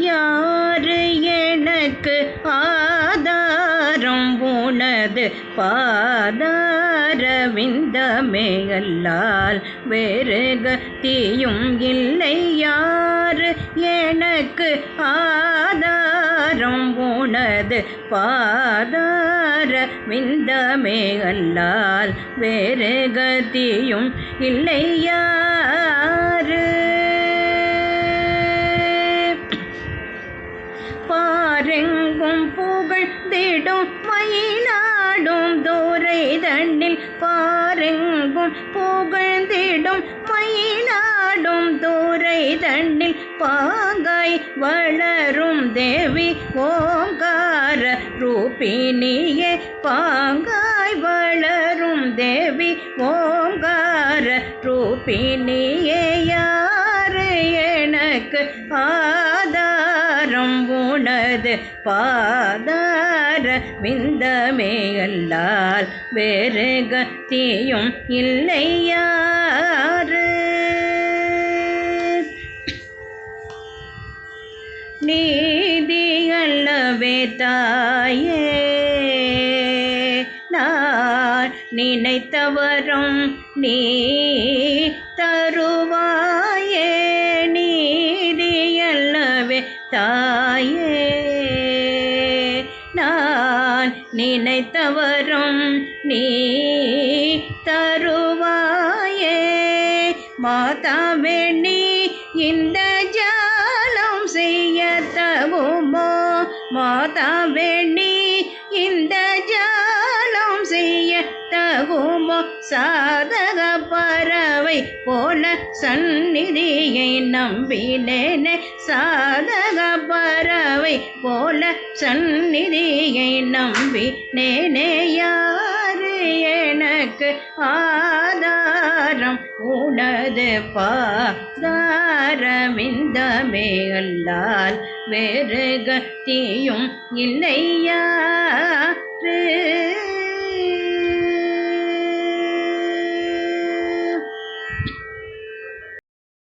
யார் எனக்கு ஆதாரம்? உனது பாதாரவிந்தமே அல்லால் வேறு கத்தியும் இல்லை. யாரு எனக்கு ஆதாரம்? உனது பாதார விந்தமே அல்லால் வேறு கத்தியும் இல்லையா புகழ்ந்திடும் மயிலாடும் தூரை தண்ணில் பாருங்கும். புகழ்ந்திடும் மயிலாடும் தூரை தண்ணில் பாங்காய் வளரும் தேவி ஓங்கார ரூபினியே பாங்காய் வளரும் தேவி ஓங்கார ரூபினியே யாரு எனக்கு ஆ உனது பாதார விந்தமே அல்லால் வேறு கத்தியும் இல்லையாறு. நீதி அல்லவே தாயே நான் நினைத்தவரும் நீ தாயே நான் நினைத்தவரும் நீ தருவாயே. மாதாவே நீ இந்த ஜாலம் செய்ய தவுமோ மாதாவே நீ இந்த ஜாலம் செய்ய தகுமோ சாதக பறவை போல சந்நிதியை நம்பினேனே சாதக பறவை போல சந்நிதியை நம்பி நேனே யாரு எனக்கு ஆதாரம்? உனது பாதாரமிந்தமே அல்லால் வேறு கத்தியும் இல்லையா?